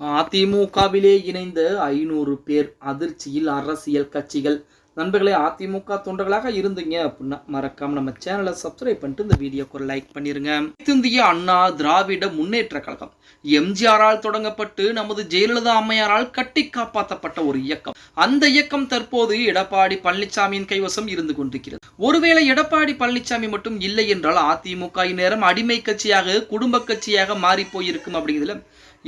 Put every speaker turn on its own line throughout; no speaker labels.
அதிமுகவிலே இணைந்த ஐநூறு பேர் அதிர்ச்சியில் அரசியல் கட்சிகள். நண்பர்களே அதிமுக தொண்டர்களாக இருந்தீங்க அப்படின்னா மறக்காம நம்ம சேனலை சப்ஸ்கிரைப் பண்ணிட்டு இந்த வீடியோக்கு ஒரு லைக் பண்ணிருங்க. இந்திய அண்ணா திராவிட முன்னேற்ற கழகம் எம்ஜிஆரால் தொடங்கப்பட்டு நமது ஜெயலலிதா அம்மையாரால் கட்டி காப்பாற்றப்பட்ட ஒரு இயக்கம். அந்த இயக்கம் தற்போது எடப்பாடி பழனிசாமியின் கைவசம் இருந்து கொண்டிருக்கிறது. ஒருவேளை எடப்பாடி பழனிசாமி மட்டும் இல்லை என்றால் அதிமுக இந்நேரம் அடிமை கட்சியாக குடும்ப கட்சியாக மாறி போயிருக்கும் அப்படிங்கிறதுல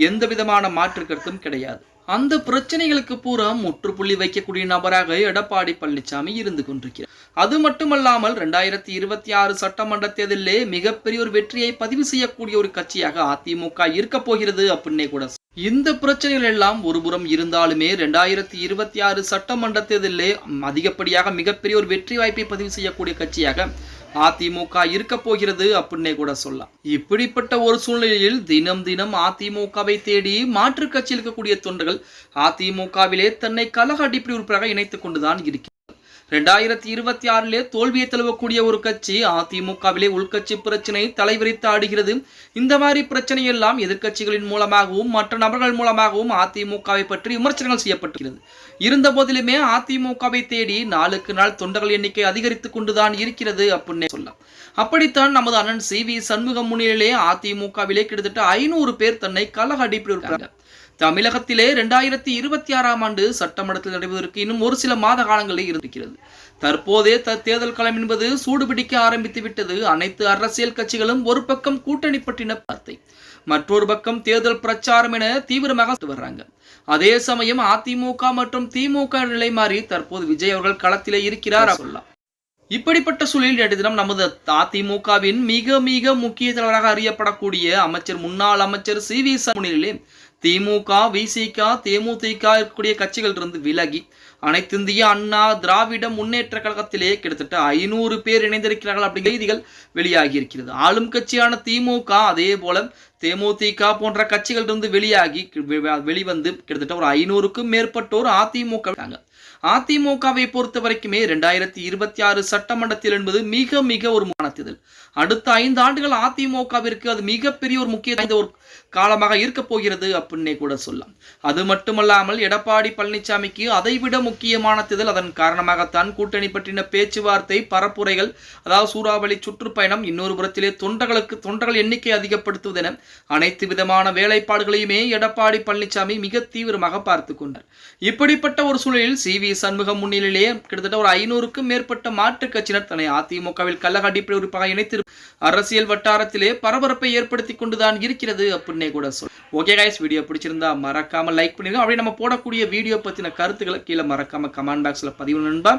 எந்த விதமான மாற்று கருத்தும் கிடையாது. அந்த பிரச்சனைகளுக்கு பூரா முற்றுப்புள்ளி வைக்கக்கூடிய நபராக எடப்பாடி பழனிசாமி இருந்து கொண்டிருக்கிறார். அது மட்டுமல்லாமல் ரெண்டாயிரத்தி இருபத்தி ஆறு சட்டமன்ற தேர்தலிலே மிகப்பெரிய ஒரு வெற்றியை பதிவு செய்யக்கூடிய ஒரு கட்சியாக அதிமுக இருக்க போகிறது அப்படின்னே கூட இந்த பிரச்சனைகள் எல்லாம் ஒருபுறம் இருந்தாலுமே ரெண்டாயிரத்தி இருபத்தி ஆறு சட்டமன்ற தேர்தலிலே அதிகப்படியாக மிகப்பெரிய ஒரு வெற்றி வாய்ப்பை பதிவு செய்யக்கூடிய கட்சியாக அதிமுக இருக்க போகிறது அப்படின்னே கூட சொல்லலாம். இப்படிப்பட்ட ஒரு சூழ்நிலையில் தினம் தினம் அதிமுகவை தேடி மாற்றுக் கட்சியில் இருக்கக்கூடிய தொண்டர்கள் அதிமுகவிலே தன்னை கழக அடிப்படை உறுப்பினராக இணைத்துக் கொண்டுதான் இருக்கிறார் ரெண்டாயிரத்தி இருபத்தி ஆறிலே தோல்வியை தழுவக்கூடிய ஒரு கட்சி அதிமுகவிலே உள்கட்சி பிரச்சனை தலைவிரித்து ஆடுகிறது. இந்த மாதிரி பிரச்சனை எல்லாம் எதிர்க்கட்சிகளின் மூலமாகவும் மற்ற நபர்கள் மூலமாகவும் அதிமுகவை பற்றி விமர்சனங்கள் செய்யப்பட்டுகிறது இருந்த போதிலுமே அதிமுகவை தேடி நாளுக்கு நாள் தொண்டர்கள் எண்ணிக்கை அதிகரித்துக் கொண்டுதான் இருக்கிறது அப்படின்னு சொல்லலாம். அப்படித்தான் நமது அண்ணன் சி வி சண்முகம் முன்னிலே அதிமுகவிலே கிட்டத்தட்ட ஐநூறு பேர் தன்னை கழக அடிப்பில் உறுப்பினர் தமிழகத்திலே ரெண்டாயிரத்தி இருபத்தி ஆறாம் ஆண்டு சட்டமன்றத்தில் நடைபெறுவதற்கு இன்னும் ஒரு சில மாத காலங்களே இருக்கிறது தற்போதே த தேர்தல் களம் என்பது சூடுபிடிக்க ஆரம்பித்து விட்டது. அனைத்து அரசியல் கட்சிகளும் ஒரு பக்கம் கூட்டணி பற்றின வார்த்தை மற்றொரு பக்கம் தேர்தல் பிரச்சாரம் என தீவிரமாக வர்றாங்க. அதே சமயம் அதிமுக மற்றும் திமுக நிலை மாறி தற்போது விஜய் அவர்கள் களத்திலே இருக்கிறார் சொல்லலாம் இப்படிப்பட்ட சூழலில் நேற்று தினம் நமது அதிமுகவின் மிக மிக முக்கிய தலைவராக அறியப்படக்கூடிய அமைச்சர் முன்னாள் அமைச்சர் சி வி முன்னிலையிலே திமுக விசிக தேமுதிக இருக்கக்கூடிய கட்சிகள் இருந்து விலகி அனைத்திந்திய அண்ணா திராவிட முன்னேற்ற கழகத்திலே கிட்டத்தட்ட ஐநூறு பேர் இணைந்திருக்கிறார்கள் அப்படிங்கிற செய்திகள் வெளியாகி இருக்கிறது ஆளும் கட்சியான திமுக அதே போல தேமுதிக போன்ற கட்சிகள் இருந்து வெளியாகி வெளிவந்து கிட்டத்தட்ட ஒரு ஐநூறுக்கும் மேற்பட்டோர் அதிமுக அதிமுகவை பொறுத்த வரைக்குமே ரெண்டாயிரத்தி இருபத்தி ஆறு சட்டமன்றத்தில் என்பது மிக மிக ஒரு முக்கியமான தேர்தல். அடுத்த ஐந்து ஆண்டுகள் அதிமுகவிற்கு அது மிகப்பெரிய ஒரு முக்கிய ஒரு காலமாக இருக்க போகிறது அப்படின்னே கூட சொல்லலாம். அது மட்டுமல்லாமல் எடப்பாடி பழனிசாமிக்கு அதைவிட முக்கியமான தேர்தல். அதன் காரணமாகத்தான் கூட்டணி பற்றின பேச்சுவார்த்தை பரப்புரைகள் அதாவது சூறாவளி சுற்றுப்பயணம் இன்னொரு புறத்திலே தொண்டர்களுக்கு தொண்டர்கள் எண்ணிக்கை அதிகப்படுத்துவதென அனைத்து விதமான வேலைப்பாடுகளையுமே எடப்பாடி பழனிசாமி மிக தீவிரமாக பார்த்து கொண்டார். இப்படிப்பட்ட ஒரு சூழலில் சி. வி. சண்முகம் முன்னிலையிலேயே கிட்டத்தட்ட ஒரு ஐநூறுக்கும் மேற்பட்ட மாற்றுக் கட்சியினர் தன்னை அதிமுகவில் கள்ளக அடிப்படை உறுப்பாக இணைத்து அரசியல் வட்டாரத்திலே பரபரப்பை ஏற்படுத்தி கொண்டுதான் இருக்கிறது அப்படின்னே கூட சொல்ல ஓகே கைஸ் வீடியோ பிடிச்சிருந்தா மறக்காம லைக் பண்ணிடுங்க அப்படியே நம்ம போடக்கூடிய வீடியோ பற்றின கருத்துக்களை கீழே மறக்காம கமெண்ட் பாக்ஸில் பதிவு நண்பா.